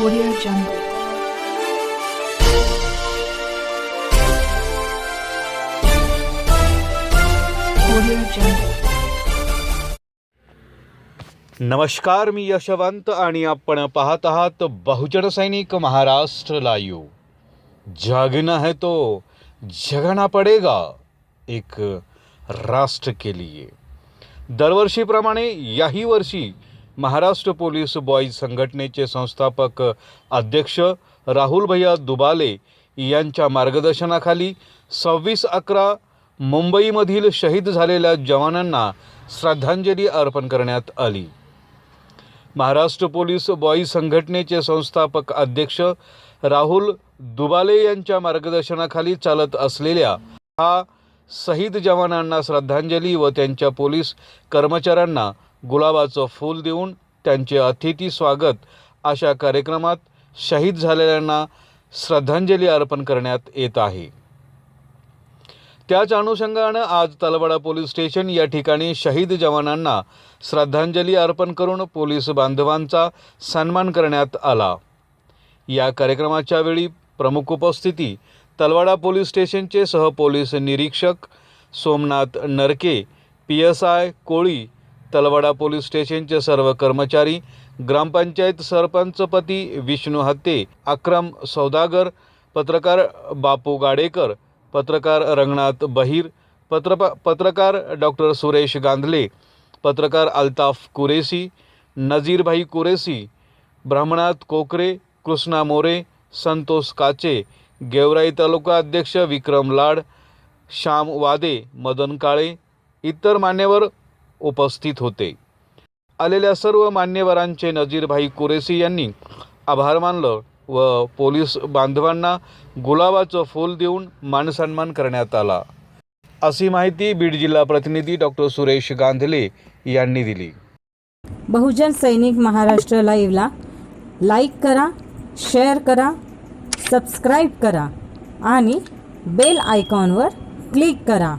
Audio Jungle. नमस्कार मी यशवंत आणि आपण पाहत आहात बहुजन सैनिक महाराष्ट्र लाईव्ह. जागना है तो जगना पडेगा एक राष्ट्र के लिए. दरवर्षीप्रमाणे याही वर्षी महाराष्ट्र पोलीस बॉईज संघटनेचे संस्थापक अध्यक्ष राहुल भैया दुबाले यांच्या मार्गदर्शनाखाली सव्वीस अकरा मुंबईमधील शहीद झालेल्या जवानांना श्रद्धांजली अर्पण करण्यात आली. महाराष्ट्र पोलीस बॉईज संघटनेचे संस्थापक अध्यक्ष राहुल दुबाले यांच्या मार्गदर्शनाखाली चालत असलेल्या हा शहीद जवानांना श्रद्धांजली व त्यांच्या पोलीस कर्मचाऱ्यांना गुलाबाचं फूल देऊन त्यांचे अतिथी स्वागत अशा कार्यक्रमात शहीद झालेल्यांना श्रद्धांजली अर्पण करण्यात येत आहे. त्याच अनुषंगानं आज तलवाडा पोलीस स्टेशन या ठिकाणी शहीद जवानांना श्रद्धांजली अर्पण करून पोलीस बांधवांचा सन्मान करण्यात आला. या कार्यक्रमाच्या वेळी प्रमुख उपस्थिती तलवाडा पोलीस स्टेशनचे सहपोलीस निरीक्षक Somnath Narke P S I Koli Talwada police स्टेशनचे सर्व कर्मचारी ग्रामपंचायत सरपंचपती विष्णू हत्ते अक्रम सौदागर पत्रकार बापू गाडेकर पत्रकार रंगनाथ बहीर पत्र पत्रकार डॉक्टर सुरेश गांधले पत्रकार अल्ताफ कुरेसी नजीरभाई कुरेसी ब्रह्मनाथ कोकरे कृष्णा मोरे संतोष काचे गेवराई तालुका अध्यक्ष विक्रम लाड श्याम वादे मदन काळे इतर मान्यवर उपस्थित होते. आलेल्या सर्व मान्यवरांचे नजीरभाई कुरेसी यांनी आभार मानलं व पोलीस बांधवांना गुलाबाचं फूल देऊन मानसन्मान करण्यात आला. अशी माहिती बीड जिल्हा प्रतिनिधी डॉक्टर सुरेश गांधले यांनी दिली. बहुजन सैनिक महाराष्ट्र लाईव्हला लाईक करा शेअर करा सबस्क्राईब करा आणि बेल आयकॉनवर क्लिक करा.